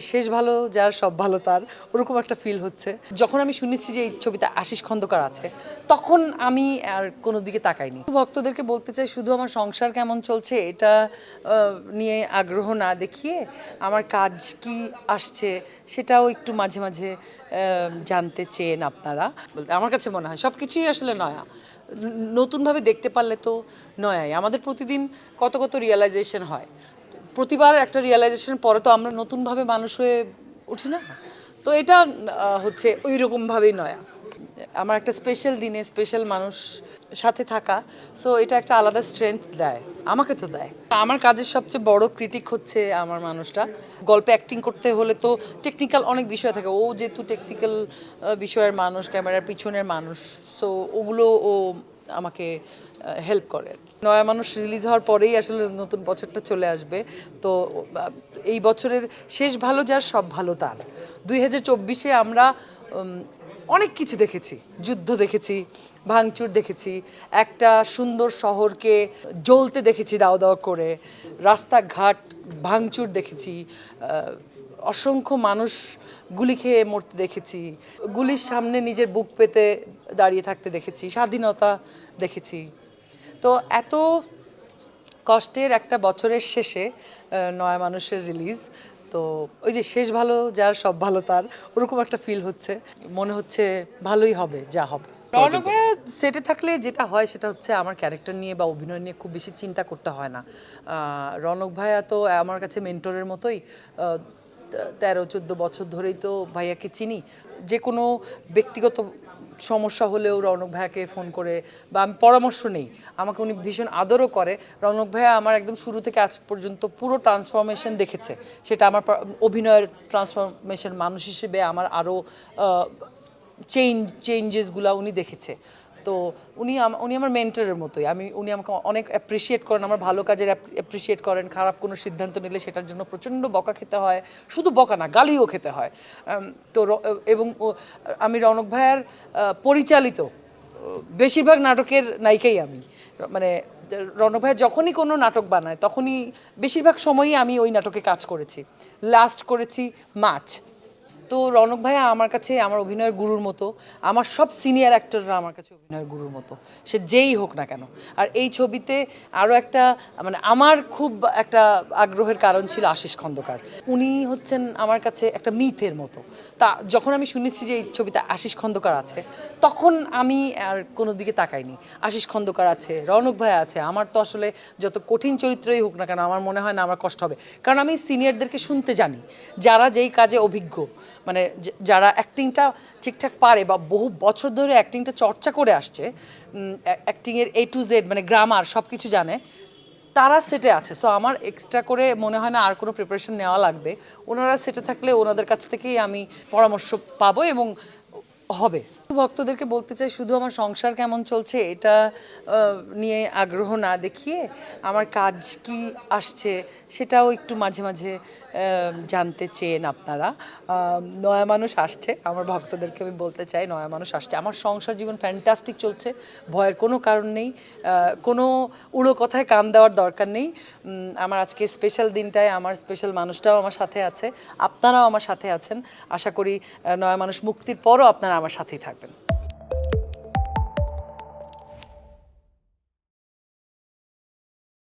শেষ ভালো, যার সব ভালো তার, ওরকম একটা ফিল হচ্ছে। যখন আমি শুনেছি যে এই ছবিতে আশিস খন্দকার আছে, তখন আমি আর কোনো দিকে তাকাইনি। ভক্তদেরকে বলতে চাই, শুধু আমার সংসার কেমন চলছে এটা নিয়ে আগ্রহ না দেখিয়ে আমার কাজ কি আসছে সেটাও একটু মাঝে মাঝে জানতে চেন আপনারা। বলতে আমার কাছে মনে হয় সব কিছুই আসলে নয়া। নতুনভাবে দেখতে পারলে তো নয়াই। আমাদের প্রতিদিন কত কত রিয়েলাইজেশন হয়। প্রতিবার একটা রিয়েলাইজেশন পরে তো আমরা নতুনভাবে মানুষ হয়ে উঠি না? তো এটা হচ্ছে ওই রকমভাবেই নয়া। আমার একটা স্পেশাল দিনে স্পেশাল মানুষ সাথে থাকা সো এটা একটা আলাদা স্ট্রেংথ দেয়। আমাকে তো দেয়। আমার কাজের সবচেয়ে বড় ক্রিটিক হচ্ছে আমার মানুষটা। গল্পে অ্যাক্টিং করতে হলে তো টেকনিক্যাল অনেক বিষয় থাকে। ও যেহেতু টেকনিক্যাল বিষয়ের মানুষ ক্যামেরার পিছনের মানুষ সো ওগুলো ও আমাকে হেল্প করে নয়া মানুষ রিলিজ হওয়ার পরেই আসলে নতুন বছরটা চলে আসবে। তো এই বছরের শেষ ভালো যার, সব ভালো তার। দুই হাজার চব্বিশে আমরা অনেক কিছু দেখেছি। যুদ্ধ দেখেছি, ভাঙচুর দেখেছি, একটা সুন্দর শহরকে জ্বলতে দেখেছি দাও দাও করে, রাস্তাঘাট ভাঙচুর দেখেছি অসংখ্য মানুষ গুলি খেয়ে মরতে দেখেছি। গুলির সামনে নিজের বুক পেতে দাঁড়িয়ে থাকতে দেখেছি স্বাধীনতা দেখেছি। তো এত কষ্টের একটা বছরের শেষে নয়া মানুষের রিলিজ তো ওই যে শেষ ভালো যার সব ভালো তার ওরকম একটা ফিল হচ্ছে। মনে হচ্ছে ভালোই হবে যা হবে। সেটে থাকলে যেটা হয় সেটা হচ্ছে আমার ক্যারেক্টার নিয়ে বা অভিনয় নিয়ে খুব বেশি চিন্তা করতে হয় না। রৌনক ভাইয়া তো আমার কাছে মেন্টরের মতোই তেরো, চোদ্দ বছর ধরেই তো ভাইয়াকে চিনি। যে কোনো ব্যক্তিগত সমস্যা হলেও রৌনক ভাইয়াকে ফোন করে বা আমি পরামর্শ নেই। আমাকে উনি ভীষণ আদরও করে। রৌনক ভাইয়া আমার একদম শুরু থেকে আজ পর্যন্ত পুরো ট্রান্সফরমেশন দেখেছে। সেটা আমার অভিনয়ের ট্রান্সফরমেশন মানুষ হিসেবে আমার আরও চেঞ্জ চেঞ্জেসগুলো উনি দেখেছে। তো উনি উনি আমার মেন্টরের মতোই। আমি, উনি আমাকে অনেক অ্যাপ্রিসিয়েট করেন, আমার ভালো কাজের অ্যাপ্রিসিয়েট করেন, খারাপ কোনো সিদ্ধান্ত নিলে সেটার জন্য প্রচণ্ড বকা খেতে হয়। শুধু বকা না, গালিও খেতে হয়। তো এবং আমি রনক ভাইয়ার পরিচালিত বেশিরভাগ নাটকের নায়িকাই আমি। মানে রৌনক ভাইয়া যখনই কোনো নাটক বানায়, তখনই বেশিরভাগ সময়ই আমি ওই নাটকে কাজ করেছি। লাস্ট করেছি মাছ। তো রনক ভাইয়া আমার কাছে আমার অভিনয়ের গুরুর মতো, আমার সব সিনিয়র অ্যাক্টররা আমার কাছে অভিনয়ের গুরুর মতো। সে যেই হোক না কেন। আর এই ছবিতে আরও একটা মানে আমার খুব একটা আগ্রহের কারণ ছিল আশিস খন্দকার। উনি হচ্ছেন আমার কাছে একটা মিথের মতো। তা যখন আমি শুনেছি যে এই ছবিতে আশিস খন্দকার আছে, তখন আমি আর কোনো দিকে তাকাইনি। আশিস খন্দকার আছে, রনক ভাই আছে, আমার তো আসলে যত কঠিন চরিত্রই হোক না কেন, আমার মনে হয় না আমার কষ্ট হবে। কারণ আমি সিনিয়রদেরকে শুনতে জানি। যারা যেই কাজে অভিজ্ঞ মানে যারা অ্যাক্টিংটা ঠিকঠাক পারে বা বহু বছর ধরে অ্যাক্টিংটা চর্চা করে আসছে অ্যাক্টিংয়ের এ টু জেড মানে গ্রামার সব কিছু জানে, তারা সেটে আছে। সো আমার এক্সট্রা করে মনে হয় না আর কোনো প্রিপারেশন নেওয়া লাগবে। ওনারা সেটে থাকলে ওনাদের কাছ থেকেই আমি পরামর্শ পাবো এবং হবে। ভক্তদেরকে বলতে চাই, শুধু আমার সংসার কেমন চলছে এটা নিয়ে আগ্রহ না দেখিয়ে আমার কাজ কি আসছে সেটাও একটু মাঝে মাঝে জানতে চেন আপনারা। নয়া মানুষ আসছে, আমার ভক্তদেরকে আমি বলতে চাই, নয়া মানুষ আসছে। আমার সংসার জীবন ফ্যান্টাস্টিক চলছে, ভয়ের কোনো কারণ নেই কোনো উড়ো কথায় কান দেওয়ার দরকার নেই। আমার আজকে স্পেশাল দিনটায় আমার স্পেশাল মানুষটাও আমার সাথে আছে, আপনারাও আমার সাথে আছেন। আশা করি নয়া মানুষ মুক্তির পরও আপনারা আমার সাথেই থাকবেন।